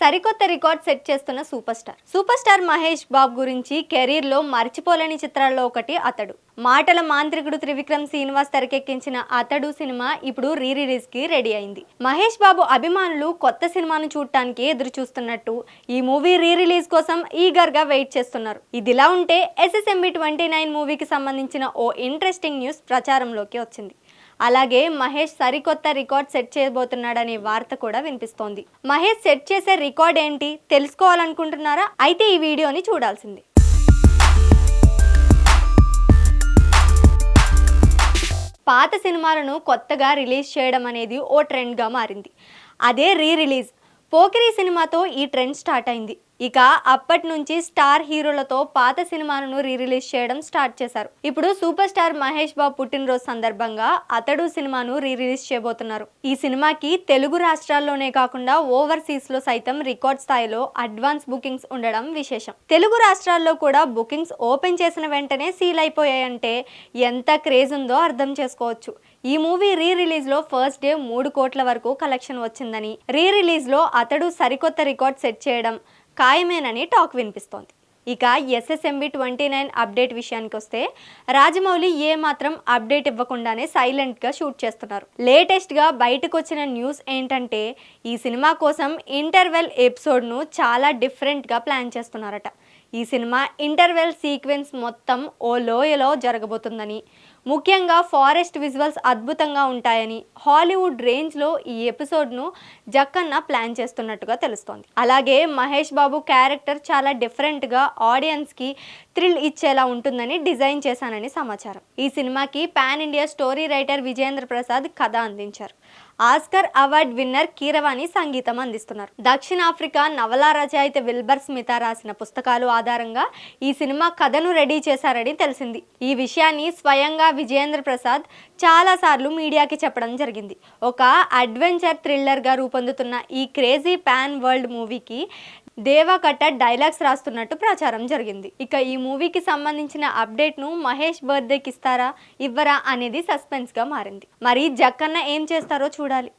సరికొత్త record set చేస్తున్న super star. Super star Mahesh Babu గురించి కెరీర్లో మర్చిపోలేని చిత్రాల్లో ఒకటి అతడు. మాటల మాంత్రికుడు త్రివిక్రమ్ శ్రీనివాస్ తెరకెక్కించిన అతడు సినిమా ఇప్పుడు రీ రిలీజ్కి రెడీ అయింది. మహేష్ బాబు అభిమానులు కొత్త సినిమాను చూడటానికి ఎదురు చూస్తున్నట్టు ఈ మూవీ రీ రిలీజ్ కోసం ఈగర్గా వెయిట్ చేస్తున్నారు. ఇదిలా ఉంటే ఎస్ఎస్ఎంబి ట్వంటీ నైన్ మూవీకి సంబంధించిన ఓ ఇంట్రెస్టింగ్ న్యూస్ ప్రచారంలోకి వచ్చింది. అలాగే మహేష్ సరికొత్త రికార్డ్ సెట్ చేయబోతున్నాడనే వార్త కూడా వినిపిస్తోంది. మహేష్ సెట్ చేసే రికార్డ్ ఏంటి? తెలుసుకోవాలనుకుంటున్నారా? అయితే ఈ వీడియోని చూడాల్సింది. పాత సినిమాలను కొత్తగా రిలీజ్ చేయడం అనేది ఓ ట్రెండ్గా మారింది. అదే రీ రిలీజ్ పోకిరి సినిమాతో ఈ ట్రెండ్ స్టార్ట్ అయింది. ఇక అప్పటి నుంచి స్టార్ హీరోలతో పాత సినిమాలను రీ రిలీజ్ చేయడం స్టార్ట్ చేశారు. ఇప్పుడు సూపర్ స్టార్ మహేష్ బాబు పుట్టినరోజు సందర్భంగా అతడు సినిమాను రీ రిలీజ్ చేయబోతున్నారు. ఈ సినిమాకి తెలుగు రాష్ట్రాల్లోనే కాకుండా ఓవర్సీస్లో సైతం రికార్డ్ స్థాయిలో అడ్వాన్స్ బుకింగ్స్ ఉండడం విశేషం. తెలుగు రాష్ట్రాల్లో కూడా బుకింగ్స్ ఓపెన్ చేసిన వెంటనే సీల్ అయిపోయాయంటే ఎంత క్రేజ్ ఉందో అర్థం చేసుకోవచ్చు. ఈ మూవీ రీ రిలీజ్లో ఫస్ట్ డే మూడు కోట్ల వరకు కలెక్షన్ వచ్చిందని రీ రిలీజ్లో అతడు సరికొత్త రికార్డ్ సెట్ చేయడం ఖాయమేనని టాక్ వినిపిస్తోంది. ఇక ఎస్ఎస్ఎంబి ట్వంటీ నైన్ అప్డేట్ విషయానికి వస్తే రాజమౌళి ఏ మాత్రం అప్డేట్ ఇవ్వకుండానే సైలెంట్గా షూట్ చేస్తున్నారు. లేటెస్ట్గా బయటకు వచ్చిన న్యూస్ ఏంటంటే ఈ సినిమా కోసం ఇంటర్వెల్ ఎపిసోడ్ను చాలా డిఫరెంట్గా ప్లాన్ చేస్తున్నారట. ఈ సినిమా ఇంటర్వెల్ సీక్వెన్స్ మొత్తం ఓ లోయలో జరగబోతుందని ముఖ్యంగా ఫారెస్ట్ విజువల్స్ అద్భుతంగా ఉంటాయని హాలీవుడ్ రేంజ్లో ఈ ఎపిసోడ్ను జక్కన్న ప్లాన్ చేస్తున్నట్టుగా తెలుస్తోంది. అలాగే మహేష్ బాబు క్యారెక్టర్ చాలా డిఫరెంట్గా ఆడియన్స్కి థ్రిల్ ఇచ్చేలా ఉంటుందని డిజైన్ చేశానని సమాచారం. ఈ సినిమాకి pan India story writer Vijayendra Prasad కథ అందించారు. ఆస్కర్ అవార్డ్ విన్నర్ కీరవాణి సంగీతం అందిస్తున్నారు. దక్షిణాఫ్రికా నవలా రచయిత విల్బర్ స్మిత రాసిన పుస్తకాలు ఆధారంగా ఈ సినిమా కథను రెడీ చేశారని తెలిసింది. ఈ విషయాన్ని స్వయంగా విజయేంద్ర ప్రసాద్ చాలాసార్లు మీడియాకి చెప్పడం జరిగింది. ఒక అడ్వెంచర్ థ్రిల్లర్గా రూపొందుతున్న ఈ క్రేజీ పాన్ వరల్డ్ మూవీకి దేవకట్ట డైలాగ్స్ రాస్తున్నట్టు ప్రచారం జరిగింది. ఇక ఈ మూవీకి సంబంధించిన అప్డేట్ను మహేష్ బర్త్డేకి ఇస్తారా ఇవ్వరా అనేది సస్పెన్స్గా మారింది. మరి జక్కన్న ఏం చేస్తారో చూడాలి.